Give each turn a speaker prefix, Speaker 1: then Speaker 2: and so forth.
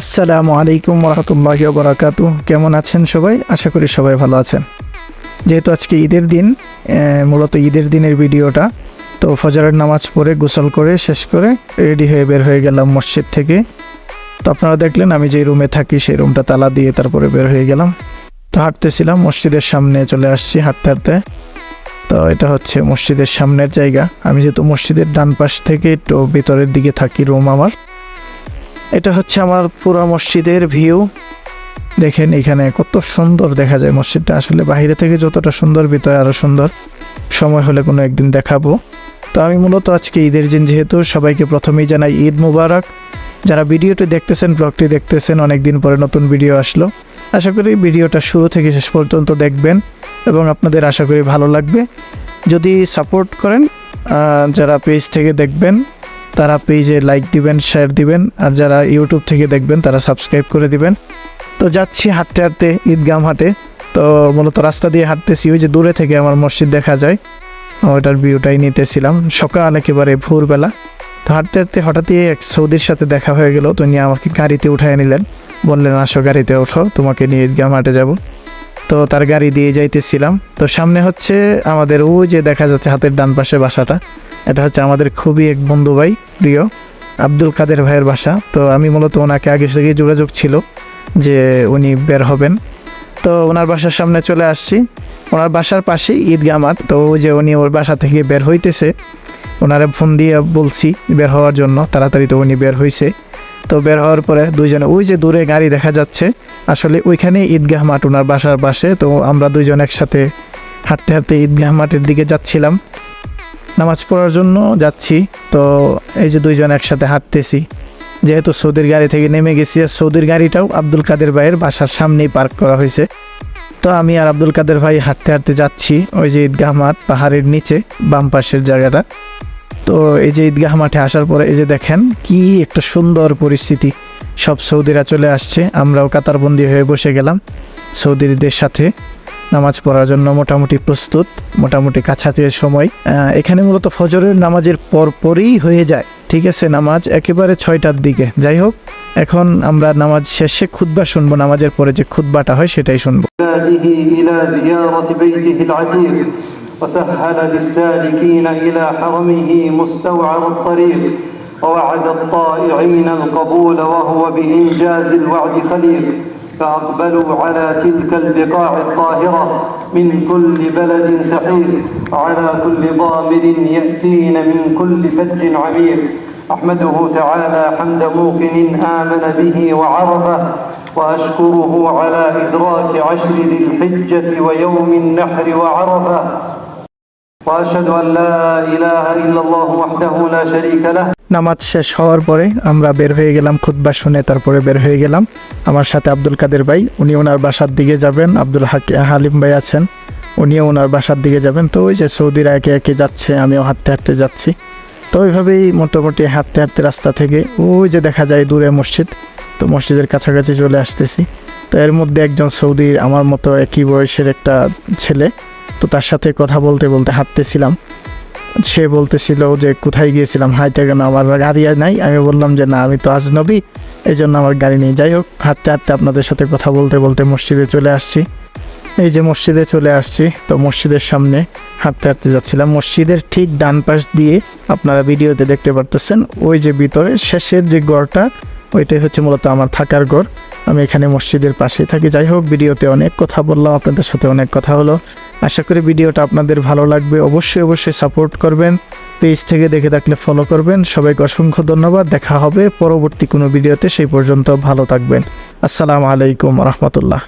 Speaker 1: আসসালামু আলাইকুম রহমতুল্লাহ বরাকাতু কেমন আছেন সবাই? আশা করি সবাই ভালো আছেন। যেহেতু আজকে ঈদের দিন মূলত ঈদের দিনের ভিডিওটা, তো ফজরের নামাজ পড়ে, গোসল করে, শেষ করে রেডি হয়ে বের হয়ে গেলাম মসজিদ থেকে। তো আপনারা দেখলেন, আমি যে রুমে থাকি, সেই রুমটা তালা দিয়ে তারপরে বের হয়ে গেলাম। তো হাঁটতেছিলাম, মসজিদের সামনে চলে আসছি হাঁটতে হাঁটতে। তো এটা হচ্ছে মসজিদের সামনের জায়গা। আমি যেহেতু মসজিদের ডান পাশ থেকে একটু ভিতরের দিকে থাকি, রুম আমার। এটা হচ্ছে আমার পুরো মসজিদের ভিউ। দেখেন এখানে কত সুন্দর দেখা যায় মসজিদটা। আসলে বাইরে থেকে যতটা সুন্দর, ভিতরে আরও সুন্দর। সময় হলে কোনো একদিন দেখাবো। তো আমি মূলত আজকে ঈদের দিন যেহেতু সবাইকে প্রথমেই জানাই ঈদ মুবারক। যারা ভিডিওটি দেখতেছেন, ব্লগটি দেখতেছেন অনেক দিন পরে নতুন ভিডিও আসলো। আশা করি ভিডিওটা শুরু থেকে শেষ পর্যন্ত দেখবেন এবং আপনাদের আশা করি ভালো লাগবে। যদি সাপোর্ট করেন যারা পেজ থেকে দেখবেন তারা পেজে লাইক দিবেন শেয়ার দিবেন, আর যারা ইউটিউব থেকে দেখবেন, তারা সাবস্ক্রাইব করে দিবেন। তো যাচ্ছি হাঁটতে হাঁটতে, ঈদগাম হাটে। তো মূলত রাস্তা দিয়ে হাঁটতেছি, ওই যে দূরে থেকে আমার মসজিদ দেখা যায়। ওইটার ভিউটাই নিতেছিলাম। সকাল একেবারে ভোরবেলা। তো হাঁটতে হাঁটতে হঠাৎই এক সৌদির সাথে দেখা হয়ে গেল। তো নিয়ে আমাকে গাড়িতে উঠায় নিলেন। বললেন, আসো গাড়িতে ওঠো, তোমাকে নিয়ে ঈদগাম হাটে যাব। তো তার গাড়ি দিয়ে যাইতেছিলাম। তো সামনে হচ্ছে আমাদের ওই যে দেখা যাচ্ছে হাতের ডান পাশে বাসাটা। এটা হচ্ছে আমাদের খুবই এক বন্ধু ভাই, প্রিয়, আব্দুল কাদের ভাইয়ের বাসা। তো আমি মূলত ওনাকে আগে থেকে যোগাযোগ ছিল যে উনি বের হবেন। তো ওনার বাসার সামনে চলে আসছি। ওনার বাসার পাশেই ঈদগাহ মাঠ। তো ওই যে উনি ওর বাসা থেকে বের হইতেছে, ওনারে ফোন দিয়ে বলছি বের হওয়ার জন্য। তাড়াতাড়ি তো উনি বের হয়েছে তো বের হওয়ার পরে দুইজনে, ওই যে দূরে গাড়ি দেখা যাচ্ছে, আসলে ওইখানে ঈদগাহ মাঠ, ওনার বাসার পাশে। তো আমরা দুইজন একসাথে হাঁটতে হাঁটতে ঈদগাহ মাঠের দিকে যাচ্ছিলাম। নামাজ পড়ার জন্য যাচ্ছি। তো এই যে দুইজন একসাথে হাঁটতেছি। যেহেতু সৌদির গাড়ি থেকে নেমে গেছি, আর সৌদির গাড়িটাও আব্দুল কাদের ভাইয়ের বাসার সামনেই পার্ক করা হয়েছে। তো আমি আর আব্দুল কাদের ভাই হাঁটতে হাঁটতে যাচ্ছি ওই যে ঈদগাহ মাঠ পাহাড়ের নিচে, বাম পাশের জায়গাটা। তো এই যে ঈদগাহ মাঠে আসার পরে এই যে দেখেন কি একটা সুন্দর পরিস্থিতি। সব সৌদিরা চলে আসছে, আমরাও কাতারবন্দি হয়ে বসে গেলাম সৌদিদের সাথে। নামাজ পড়ার জন্য মোটামুটি প্রস্তুত মোটামুটি কাছাকাছি সময় আহ, এখানে মূলত ফজরের নামাজের পর পরই হয়ে যায় ঠিক আছে নামাজ একেবারে ছয়টার দিকে যাই হোক এখন আমরা নামাজ শেষে খুদ্া শুনবো নামাজের পরে যে খুদ্বাটা হয় সেটাই শুনবো
Speaker 2: عباده إلى زيارة بيته العتيق وسهل للسالكين إلى حرمه مستوعب الطريق ووعد الطائعين القبول وهو بإنجاز الوعد خليق فأقبلوا على تلك البقاع الطاهرة من كل بلد سحيق وعلى كل ضامر يأتين من كل فج عميق. أحمده تعالى حمد موقن آمن به وعرفه وأشكره على إدراك عشر ذي الحجة ويوم النحر وعرفه.
Speaker 1: নামাজ শেষ হওয়ার পরে আমরা বের হয়ে গেলাম খুদ্া শুনে তারপরে বের হয়ে গেলাম। আমার সাথে আব্দুল কাদের ভাই, উনি ওনার বাসার দিকে যাবেন। আব্দুল হাক হালিম ভাই আছেন, উনিও ওনার বাসার দিকে যাবেন। তো ওই যে সৌদিরা একে একে যাচ্ছে, আমিও হাঁটতে হাঁটতে যাচ্ছি। তো ওইভাবেই মোটামুটি হাঁটতে হাঁটতে রাস্তা থেকে ওই যে দেখা যায় দূরে মসজিদ, তো মসজিদের কাছাকাছি চলে আসতেছি। তো এর মধ্যে একজন সৌদির, আমার মতো একই বয়সের একটা ছেলে তো তার সাথে কথা বলতে বলতে হাঁটতেছিলাম। সে বলতেছিল যে, কোথায় গিয়েছিলাম? হাইটে কেন? আমার গাড়ি নাই। আমি বললাম যে, না, আমি তো আজনবী এই জন্য আমার গাড়ি নেই। যাই হোক, হাঁটতে হাঁটতে আপনাদের সাথে কথা বলতে বলতে মসজিদে চলে আসছি। এই যে মসজিদে চলে আসছি, তো মসজিদের সামনে হাঁটতে হাঁটতে যাচ্ছিলাম। মসজিদের ঠিক ডান পাশ দিয়ে আপনারা ভিডিওতে দেখতে পারতেছেন, ওই যে ভিতরে শেষের যে গড়টা, ওইটাই হচ্ছে মূলত আমার থাকার ঘর আমি এখানে মসজিদের পাশে থাকি। যাই হোক, ভিডিওতে অনেক কথা বললাম, আপনাদের সাথে অনেক কথা হলো। আশা করি ভিডিওটা আপনাদের ভালো লাগবে। অবশ্যই অবশ্যই সাপোর্ট করবেন পেজ থেকে দেখে থাকলে ফলো করবেন। সবাইকে অসংখ্য ধন্যবাদ। দেখা হবে পরবর্তী কোনো ভিডিওতে। সেই পর্যন্ত ভালো থাকবেন। আসসালামু আলাইকুম রহমতুল্লাহ।